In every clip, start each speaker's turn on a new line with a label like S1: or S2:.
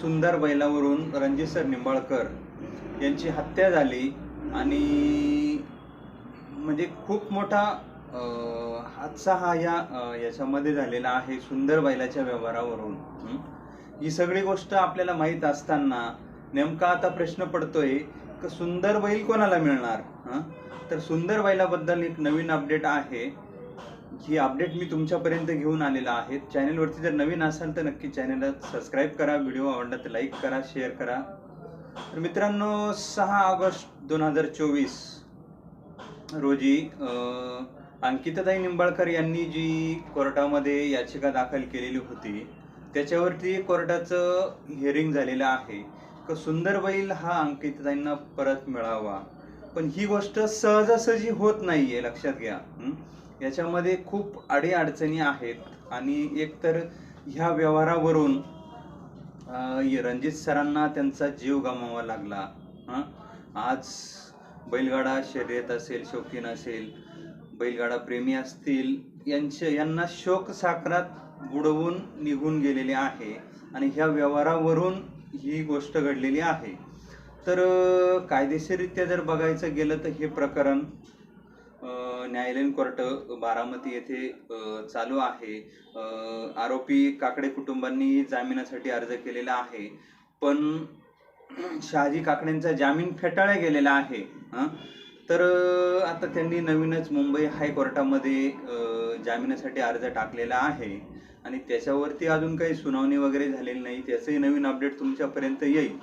S1: सुंदर बैलावरून रणजितसर निंबाळकर यांची हत्या झाली आणि म्हणजे खूप मोठा हादसा हा या याच्यामध्ये झालेला आहे सुंदर बैलाच्या व्यवहारावरून. ही? सगळी गोष्ट आपल्याला माहीत असताना नेमका आता प्रश्न पडतोय की सुंदर बैल कोणाला मिळणार? हं? तर सुंदर बैलाबद्दल एक नवीन अपडेट आहे. ही अपडेट मी तुमच्यापर्यंत घेऊन आलेला आहे. चॅनलवरती जर नवीन असाल तर नक्की चॅनलला सबस्क्राईब करा व्हिडिओ आवडला तर लाईक करा शेअर करा. तर मित्रांनो सहा ऑगस्ट दोन हजार चोवीस रोजी अंकिताताई निंबाळकर यांनी जी कोर्टामध्ये याचिका दाखल केलेली होती त्याच्यावरती कोर्टाचं हिअरिंग झालेलं आहे. का सुंदर बैल हा अंकिताताईंना परत मिळावा. पण ही गोष्ट सहजासहजी होत नाहीये लक्षात घ्या. याच्यामध्ये खूप अडीअडचणी आहेत. आणि एकतर ह्या व्यवहारावरून रणजित सरांना त्यांचा जीव गमावा लागला. हं? आज बैलगाडा शर्यत असेल शौकीन असेल बैलगाडा प्रेमी असतील यांचे यांना शोक साखरात बुडवून निघून गेलेले आहे. आणि ह्या व्यवहारावरून ही गोष्ट घडलेली आहे. तर कायदेशीररित्या जर बघायचं गेलं तर हे प्रकरण न्यायालयीन कोर्ट बारामती येथे चालू आहे. आरोपी काकडे कुटुंबांनी जामिनासाठी अर्ज केलेला आहे. पण शहाजी काकडेंचा जामीन फेटाळला गेलेला आहे तर आता त्यांनी नवीनच मुंबई हायकोर्टामध्ये जामिनासाठी अर्ज टाकलेला आहे. आणि त्याच्यावरती अजून काही सुनावणी वगैरे झालेली नाही. त्याचंही नवीन अपडेट तुमच्यापर्यंत येईल.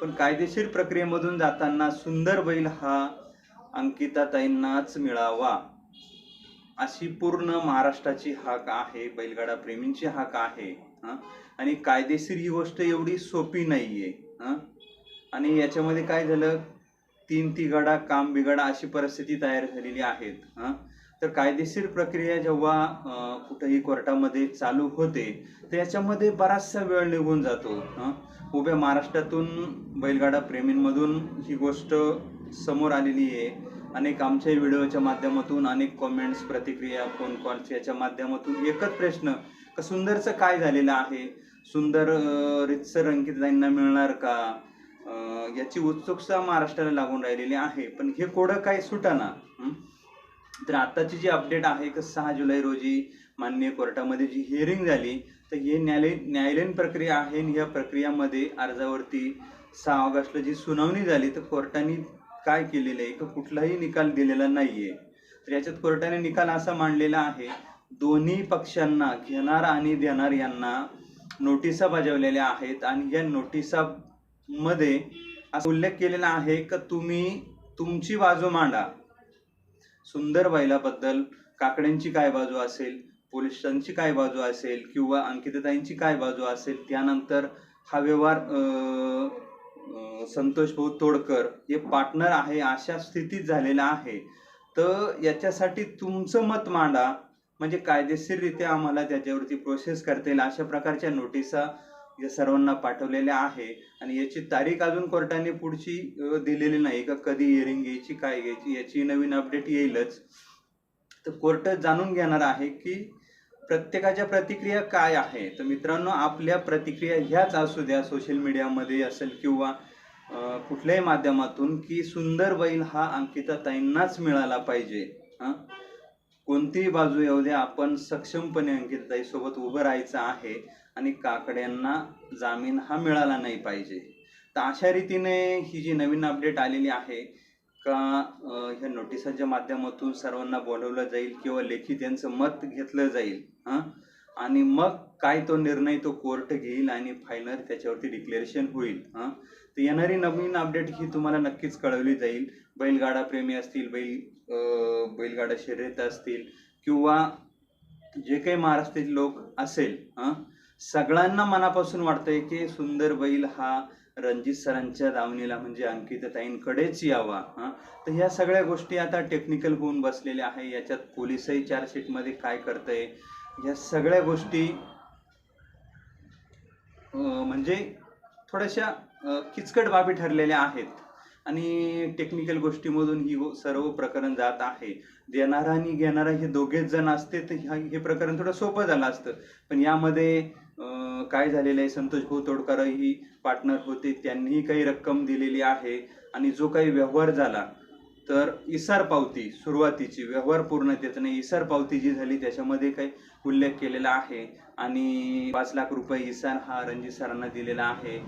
S1: पण कायदेशीर प्रक्रियेमधून जाताना सुंदर बैल हा अंकिताताईंनाच मिळावा अशी पूर्ण महाराष्ट्राची हाक आहे बैलगाडा प्रेमींची हाक आहे हं? आणि कायदेशीर ही गोष्ट एवढी सोपी नाही हं? आणि याच्यामध्ये काय झालं तीन तिघडा काम बिघाडा अशी परिस्थिती तयार झालेली आहेत हं? तर कायदेशीर प्रक्रिया जेव्हा कुठेही कोर्टामध्ये चालू होते तर याच्यामध्ये बराचसा वेळ निघून जातो हं? उभ्या महाराष्ट्रातून बैलगाडा प्रेमींमधून ही गोष्ट समोर आलेली आहे अनेक आमच्या व्हिडिओच्या माध्यमातून अनेक कॉमेंट्स प्रतिक्रिया फोन कॉल्स याच्या माध्यमातून एकच प्रश्न का सुंदरचं काय झालेलं आहे? सुंदर रितसर अंकिताईंना मिळणार का? याची उत्सुकता महाराष्ट्राला लागून राहिलेली आहे. पण हे कोडं काय सुटाना? तर आताची जी अपडेट आहे की सहा जुलै रोजी माननीय कोर्टामध्ये जी हिअरिंग झाली तर हे न्यायालय न्यायालयीन प्रक्रिया आहे आणि या प्रक्रियामध्ये अर्जावरती सहा ऑगस्टला जी सुनावणी झाली तर कोर्टाने काय केलेलं आहे? की कुठलाही निकाल दिलेला नाहीये. तर याच्यात कोर्टाने निकाल असा मांडलेला आहे दोन्ही पक्षांना घेणार आणि देणार यांना नोटिसा बजावलेल्या आहेत आणि या नोटिसामध्ये असा उल्लेख केलेला आहे की तुम्ही तुमची बाजू मांडा. सुंदर बैलाबद्दल काकड्यांची काय बाजू असेल पोलिसांची काय बाजू असेल किंवा अंकिताताईंची काय बाजू असेल त्यानंतर हा व्यवहार संतोष भाऊ तोडकर हे पार्टनर आहे अशा स्थितीत झालेला आहे. तर याच्यासाठी तुमचं मत मांडा. म्हणजे कायदेशीररित्या आम्हाला त्याच्यावरती प्रोसेस करता येईल अशा प्रकारच्या नोटिसा या सर्वांना पाठवलेल्या आहे. आणि याची तारीख अजून कोर्टाने पुढची दिलेली नाही. का कधी हिअरिंग घ्यायची काय घ्यायची याची नवीन अपडेट येईलच. तर कोर्ट जाणून घेणार आहे की प्रत्येकाच्या प्रतिक्रिया काय आहे? तर मित्रांनो आपल्या प्रतिक्रिया ह्याच असू द्या सोशल मीडियामध्ये असेल किंवा कुठल्याही माध्यमातून की सुंदर बैल हा अंकिता ताईंनाच मिळाला पाहिजे. हं? कोणतीही बाजू येऊ द्या आपण सक्षमपणे अंकिताताई सोबत उभं राहायचं आहे आणि काकड्यांना जामीन हा मिळाला नाही पाहिजे. तर अशा रीतीने ही जी नवीन अपडेट आलेली आहे का ह्या नोटिसाच्या माध्यमातून सर्वांना बोलवलं जाईल किंवा लेखी त्यांचं मत घेतलं जाईल हां? आणि मग काय तो निर्णय तो कोर्ट घेईल आणि फायनल त्याच्यावरती डिक्लेरेशन होईल हां? तर येणारी नवीन अपडेट ही तुम्हाला नक्कीच कळवली जाईल. बैलगाडा प्रेमी असतील बैल बैलगाडा शर्यत असतील किंवा जे काही महाराष्ट्रातील लोक असेल हां? सगळ्यांना मनापासून वाटतंय की सुंदर बैल हा रणजित सरांच्या दावणीला म्हणजे अंकितताईंकडेच यावा हां. तर ह्या सगळ्या गोष्टी आता टेक्निकल होऊन बसलेल्या आहे. याच्यात पोलिसही चार्जशीटमध्ये काय करतंय? ह्या सगळ्या गोष्टी म्हणजे थोड्याशा किचकट बाबी ठरलेल्या आहेत. आणि टेक्निकल गोष्टीमधून ही हो, सर्व प्रकरण जात आहे. देणारा आणि घेणारा हे दोघेच जण असते तर ह्या- हे प्रकरण थोडं सोपं झालं असतं. पण यामध्ये काय झालेलं आहे? संतोष भाऊ तोडकरही पार्टनर होते. त्यांनीही काही रक्कम दिलेली आहे. आणि जो काही व्यवहार झाला तर इसार पावती सुरुवातीची व्यवहार पूर्णतेने इसार पावती जी झाली त्याच्यामध्ये काही उल्लेख केलेला आहे. आणि पाच लाख रुपये इसार हा रणजित सरांना दिलेला आहे.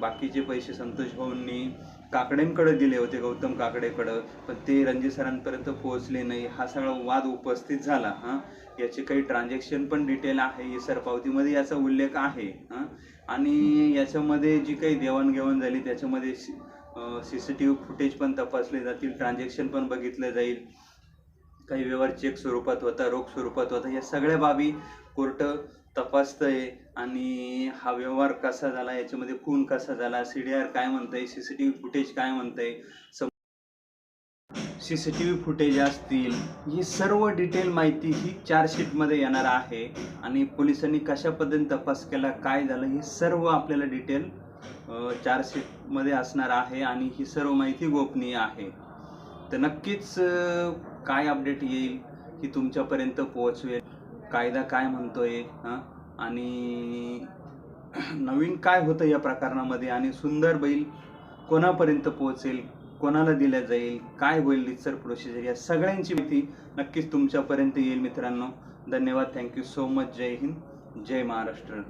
S1: बाकीचे पैसे संतोष भाऊंनी काकड्यांकडे दिले होते गौतम काकडेकडं. पण ते रणजित सरांपर्यंत पोहोचले नाही. हा सगळा वाद उपस्थित झाला हां. याचे काही ट्रान्झॅक्शन पण डिटेल आहे इसार पावतीमध्ये याचा उल्लेख आहे हां. आणि याच्यामध्ये जी काही देवाणघेवाण झाली त्याच्यामध्ये C C T V footage पण तपासले जातील ट्रान्झॅक्शन पण बघितलं जाईल. काही व्यवहार चेक स्वरूपात होता रोख स्वरूपात होता या सगळ्या बाबी कोर्ट तपासतंय. आणि हा व्यवहार कसा झाला याच्यामध्ये खून कसा झाला सी डी आर काय म्हणतंय C C T V footage काय म्हणतंय C C T V footage असतील ही सर्व डिटेल माहिती ही चार्जशीटमध्ये येणार आहे. आणि पोलिसांनी कशा पद्धतीने तपास केला काय झालं हे सर्व आपल्याला डिटेल चार्जशीटमध्ये असणार आहे आणि ही सर्व माहिती गोपनीय आहे. तर नक्कीच काय अपडेट येईल की तुमच्यापर्यंत पोहोचवेल. कायदा काय म्हणतोय आणि नवीन काय होतं या प्रकरणामध्ये आणि सुंदर बैल कोणापर्यंत पोहोचेल कोणाला दिल्या जाईल काय होईल रितसर प्रोसिजर या सगळ्यांची माहिती नक्कीच तुमच्यापर्यंत येईल मित्रांनो. धन्यवाद थँक्यू सो मच जय हिंद जय महाराष्ट्र.